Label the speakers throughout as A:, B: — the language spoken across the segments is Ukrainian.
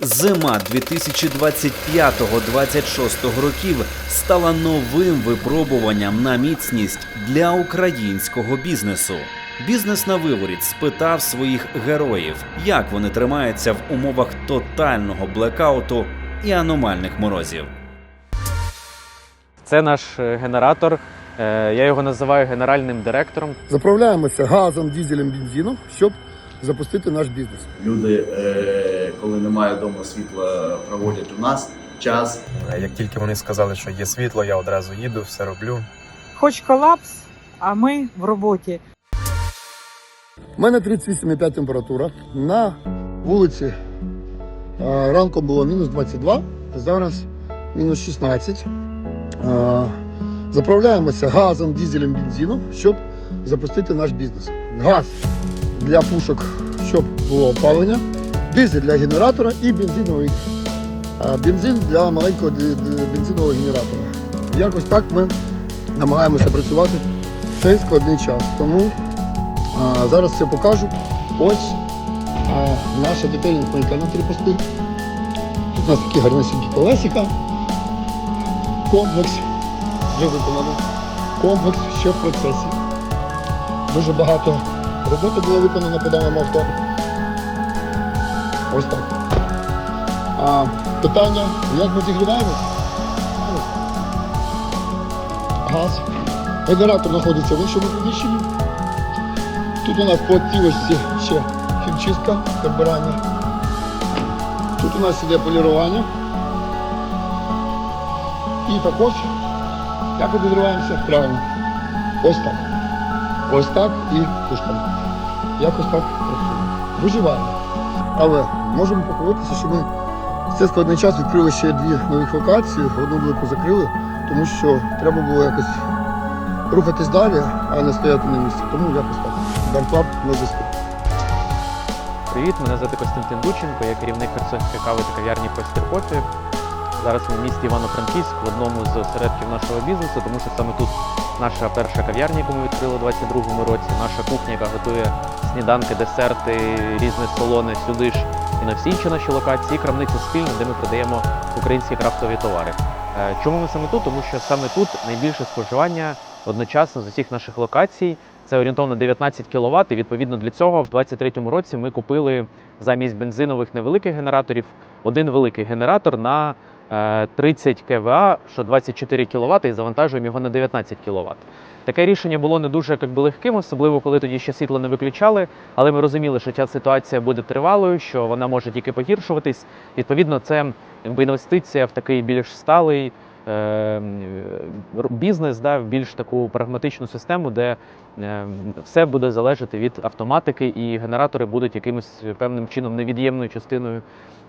A: Зима 2025-26 років стала новим випробуванням на міцність для українського бізнесу. Бізнес на виворіт спитав своїх героїв, як вони тримаються в умовах тотального блекауту і аномальних морозів.
B: Це наш е, генератор. Е, Я його називаю генеральним директором.
C: Заправляємося газом, дізелем, бензином, щоб запустити наш бізнес.
D: Люди, е, коли немає вдома світла, проводять у нас час.
E: Е, Як тільки вони сказали, що є світло, я одразу їду, все роблю.
F: Хоч колапс, а ми в роботі.
C: У мене 38,5 температура. На вулиці а, ранком було мінус 22, зараз мінус 16. А, Заправляємося газом, дізелем, бензином, щоб запустити наш бізнес. Газ для пушок, щоб було опалення, дизель для генератора і бензиновий. Бензин для маленького бензинового генератора. Якось так ми намагаємося працювати в цей складний час. Тому а, зараз все покажу. Ось а, наша детелінг-мийка на три пости. Тут у нас такі гарнесенькі колесика. Комплекс вже виконано. Комплекс ще в процесі. Дуже багато роботи було виконано по даному авто. Ось так. А, питання, як ми зігріваємо? Газ. Генератор знаходиться в іншому приміщенні. Тут у нас по цілості ще хімчистка, карбирання. Тут у нас іде полірування. І також, як ми відриваємося? Правильно. Ось так. Ось так і пушками. Якось так працюємо. Виживаємо. Але можемо похвалитися, що ми в цей складний час відкрили ще дві нових локації, одну велику закрили, тому що треба було якось рухатись далі, а не стояти на місці. Тому якось так. Дарклаб на зв'язку.
B: Привіт, мене звати Костянтин Дученко, я керівник Херсонської кави та кав'ярні Простір Кофі. Зараз в місті Івано-Франківськ в одному з осередків нашого бізнесу, тому що саме тут наша перша кав'ярня, яку ми відкрили у 22-му році, наша кухня, яка готує сніданки, десерти, різне солоне сюди ж і на всі інші наші локації, крамниця спільна, де ми продаємо українські крафтові товари. Е, Чому ми саме тут? Тому що саме тут найбільше споживання одночасно з усіх наших локацій. Це орієнтовно 19 кВт. І відповідно для цього в 2023 році ми купили замість бензинових невеликих генераторів один великий генератор на 30 кВА, що 24 кВт, і завантажуємо його на 19 кВт. Таке рішення було не дуже би, легким, особливо коли тоді ще світло не виключали. Але ми розуміли, що ця ситуація буде тривалою, що вона може тільки погіршуватись. Відповідно, це інвестиція в такий більш сталий е, бізнес, да, в більш таку прагматичну систему, де е, все буде залежати від автоматики, і генератори будуть якимось певним чином невід'ємною частиною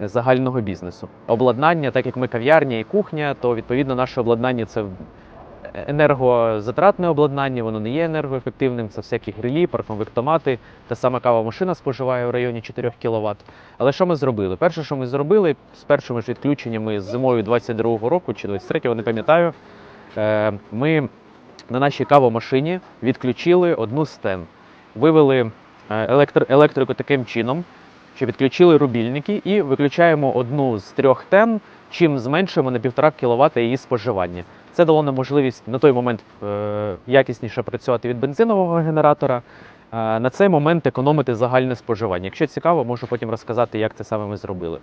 B: загального бізнесу. Обладнання, так як ми кав'ярня і кухня, то відповідно наше обладнання це енергозатратне обладнання, воно не є енергоефективним. Це всякі грилі, паркомвектомати. Та сама кава машина споживає в районі 4 кВт. Але що ми зробили? Перше, що ми зробили з першими ж відключеннями з зимою 22-го року чи 23-го, не пам'ятаю, е, ми на нашій кавомашині відключили одну з тен. Вивели е, електр- електрику таким чином, що відключили рубільники і виключаємо одну з трьох тен, чим зменшуємо на 1,5 кВт її споживання. Це дало нам можливість на той момент е, якісніше працювати від бензинового генератора. На цей момент економити загальне споживання. Якщо цікаво, можу потім розказати, як це саме ми зробили.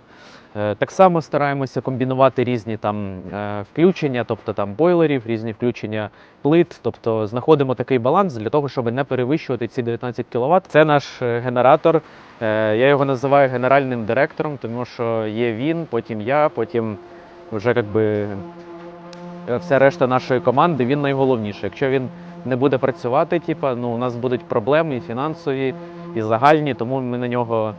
B: Е, Так само стараємося комбінувати різні там е, включення, тобто там бойлерів, різні включення плит. Тобто знаходимо такий баланс для того, щоб не перевищувати ці 19 кВт. Це наш е, генератор. Я його називаю генеральним директором, тому що є він, потім я, потім вже якби вся решта нашої команди. Він найголовніший. Якщо він не буде працювати, типа, ну у нас будуть проблеми і фінансові, і загальні, тому ми на нього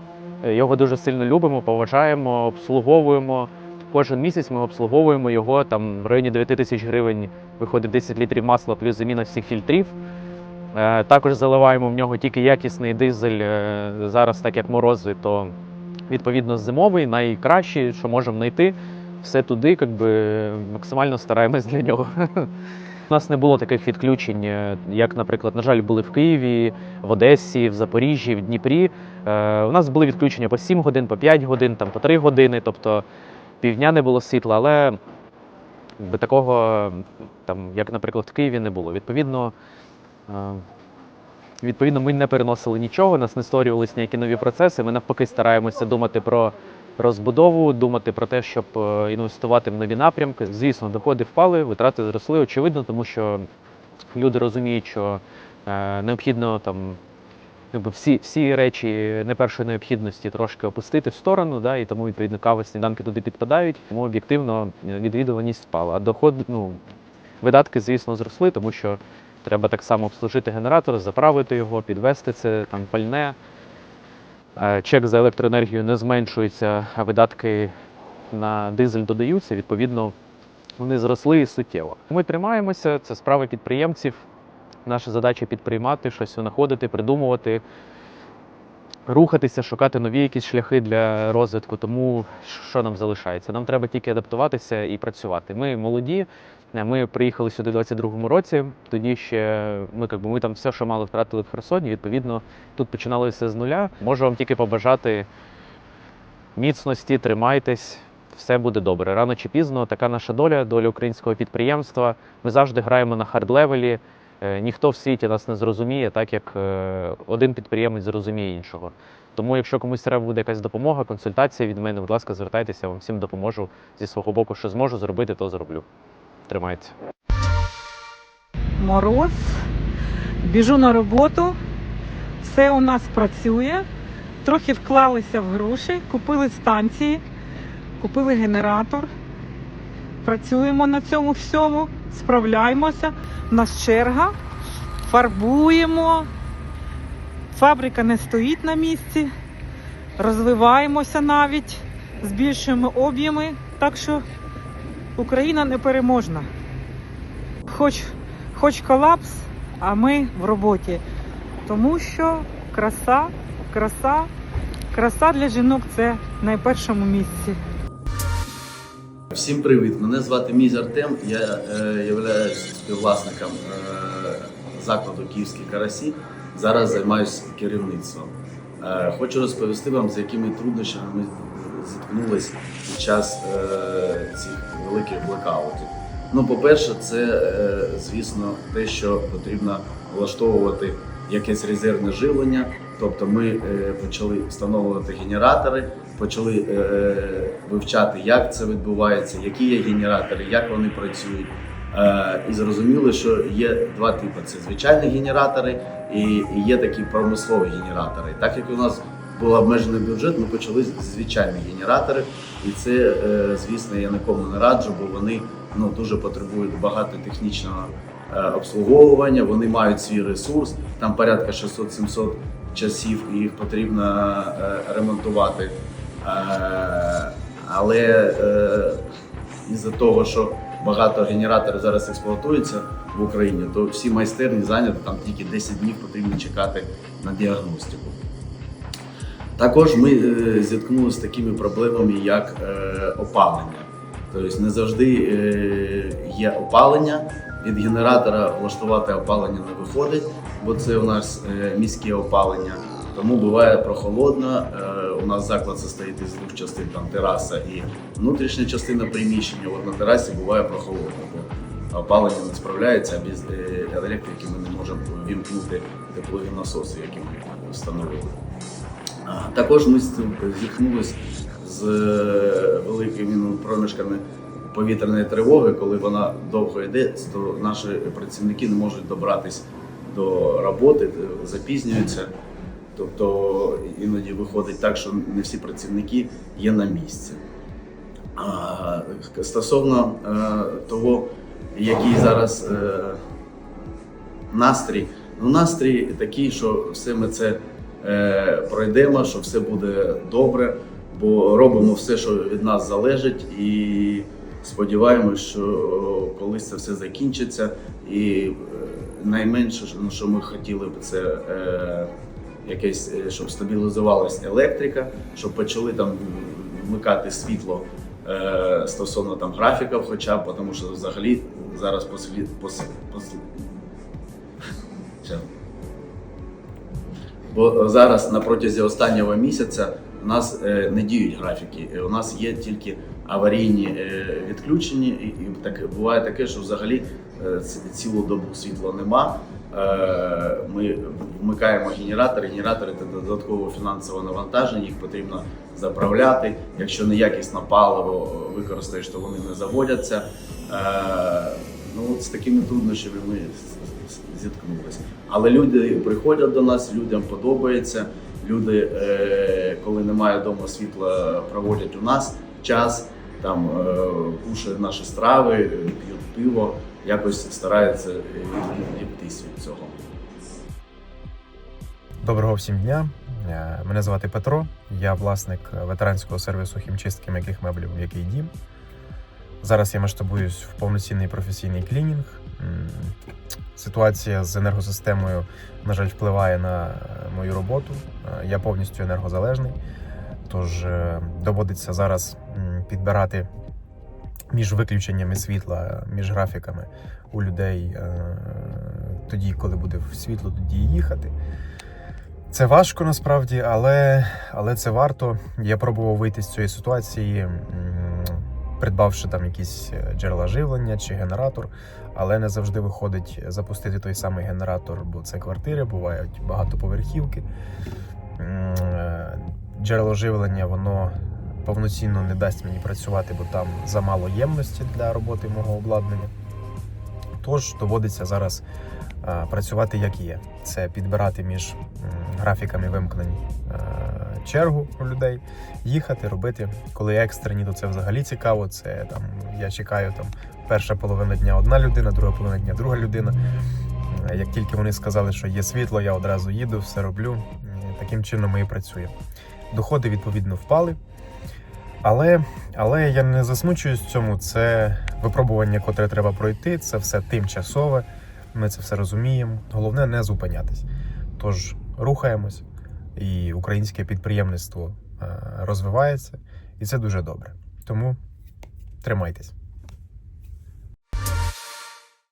B: е, його дуже сильно любимо, поважаємо, обслуговуємо. Кожен місяць ми обслуговуємо його там в районі 9 тисяч гривень. Виходить 10 літрів масла плюс заміна всіх фільтрів. Е, Також заливаємо в нього тільки якісний дизель. е, Зараз, так як морози, то відповідно зимовий, найкращий, що можемо знайти. Все туди, якби максимально стараємось для нього. у нас не було таких відключень, е, як, наприклад, на жаль, були в Києві, в Одесі, в Запоріжжі, в Дніпрі. Е, у нас були відключення по 7 годин, по 5 годин, там, по 3 години, тобто півдня не було світла, але такого, там, як, наприклад, в Києві, не було. Відповідно, е, відповідно, ми не переносили нічого, нас не створювалися ніякі нові процеси. Ми навпаки стараємося думати про розбудову, думати про те, щоб е, інвестувати в нові напрямки. Звісно, доходи впали, витрати зросли, очевидно, тому що люди розуміють, що е, необхідно там. Всі, всі речі не першої необхідності трошки опустити в сторону, да, і тому відповідно кави сніданки туди підпадають. Тому об'єктивно е, відвідуваність спала. А доход, ну, видатки, звісно, зросли, тому що треба так само обслужити генератор, заправити його, підвести це там пальне. Е, Чек за електроенергію не зменшується, а видатки на дизель додаються, відповідно, вони зросли суттєво. Ми тримаємося, це справи підприємців. Наша задача підприймати, щось знаходити, придумувати, рухатися, шукати нові якісь шляхи для розвитку. Тому що нам залишається? Нам треба тільки адаптуватися і працювати. Ми молоді. е, Ми приїхали сюди у 22-му році. Тоді ще ми, якби, ми там все, що мали, втратили в Херсоні. Відповідно, тут починали все з нуля. Можу вам тільки побажати міцності, тримайтесь, все буде добре. Рано чи пізно така наша доля, доля українського підприємства. Ми завжди граємо на хард-левелі. Е, Ніхто в світі нас не зрозуміє, так як е, один підприємець зрозуміє іншого. Тому, якщо комусь треба буде якась допомога, консультація від мене, будь ласка, звертайтеся, я вам всім допоможу зі свого боку, що зможу зробити, то зроблю. Тримайте.
F: Мороз. Біжу на роботу. Все у нас працює. Трохи вклалися в гроші, купили станції, купили генератор. Працюємо на цьому всьому, справляємося. У нас черга, фарбуємо. Фабрика не стоїть на місці. Розвиваємося навіть, збільшуємо об'єми. Так що Україна непереможна. Хоч, хоч колапс, а ми в роботі. Тому що краса, краса, краса для жінок це на першому місці.
D: Всім привіт! Мене звати Мізь Артем. Я е, являюсь співвласником е, закладу Київські карасі. Зараз займаюся керівництвом. Е, хочу розповісти вам, з якими труднощами ми зіткнулися під час е, цих великих блекаутів. Ну, по-перше, це, е, звісно, те, що потрібно влаштовувати якесь резервне живлення. Тобто ми е, почали встановлювати генератори, почали е, вивчати, як це відбувається, які є генератори, як вони працюють. Е, і зрозуміли, що є два типи: це звичайні генератори і, є такі промислові генератори. Так як у нас був обмежений бюджет, ми почали з звичайних генераторів, і це, е, звісно, я нікому не раджу, бо вони ну, дуже потребують багато технічного е, обслуговування. Вони мають свій ресурс, там порядка 600-700 часів, і їх потрібно е, ремонтувати. Е, але е, із-за того, що багато генераторів зараз експлуатується в Україні, то всі майстерні зайняті, там тільки 10 днів потрібно чекати на діагностику. Також ми зіткнулися з такими проблемами, як опалення. Тобто не завжди є опалення. Від генератора влаштувати опалення не виходить, бо це у нас е, міське опалення. Тому буває прохолодно. Е, У нас заклад состоїть із двох частин, там тераса і внутрішня частина приміщення. От на терасі буває прохолодно, бо опалення не справляється, а без е, електрики ми не можемо вімкнути теплові насоси, які ми встановили. Також ми зіткнулися з великими проміжками повітряної тривоги, коли вона довго йде, то наші працівники не можуть добратися до роботи, е, запізнюються. Тобто іноді виходить так, що не всі працівники є на місці. А, стосовно е, того, який зараз е, настрій, ну настрій такий, що все ми це е, пройдемо, що все буде добре, бо робимо все, що від нас залежить, і сподіваємось, що колись це все закінчиться. І е, найменше, ну, що ми хотіли б, це е, якесь, е, щоб стабілізувалася електрика, щоб почали там вмикати світло е, стосовно там графіків, хоча б, тому що взагалі зараз послід, пос, пос, Бо зараз на протязі останнього місяця у нас е, не діють графіки. У нас є тільки аварійні е, відключення, і, так буває таке, що взагалі е, цілу добу світла нема. Е, Ми вмикаємо генератори. Генератори це додаткове фінансове навантаження, їх потрібно заправляти. Якщо неякісне паливо використаєш, то вони не заводяться. Ну з такими труднощами ми зіткнулися. Але люди приходять до нас, людям подобається. Люди, коли немає вдома світла, проводять у нас час, там е, кушають наші страви, п'ють пиво, якось стараються е, відвіктись від цього.
E: Доброго всім дня. Е, Мене звати Петро. Я власник ветеранського сервісу хімчистки м'яких меблів «М'який дім. Зараз я масштабуюсь в повноцінний професійний клінінг. Ситуація з енергосистемою, на жаль, впливає на мою роботу. Я повністю енергозалежний. Тож е, доводиться зараз підбирати між виключеннями світла, між графіками у людей е, тоді, коли буде світло, тоді їхати. Це важко насправді, але, але це варто. Я пробував вийти з цієї ситуації, придбавши там якісь е, джерела живлення чи генератор, але не завжди виходить запустити той самий генератор, бо це квартири, бувають багатоповерхівки. Джерело живлення воно повноцінно не дасть мені працювати, бо там замало ємності для роботи мого обладнання. Тож доводиться зараз е, працювати як є. Це підбирати між графіками вимкнень е, чергу у людей, їхати, робити. Коли екстрені, то це взагалі цікаво. Це там я чекаю там перша половина дня одна людина, друга половина дня друга людина. Е, Як тільки вони сказали, що є світло, я одразу їду, все роблю. Таким чином ми і працюємо. Доходи відповідно впали. Але, але я не засмучуюсь в цьому. Це випробування, котре треба пройти. Це все тимчасове. Ми це все розуміємо. Головне не зупинятись. Тож рухаємось, і українське підприємництво е, розвивається, і це дуже добре. Тому тримайтесь.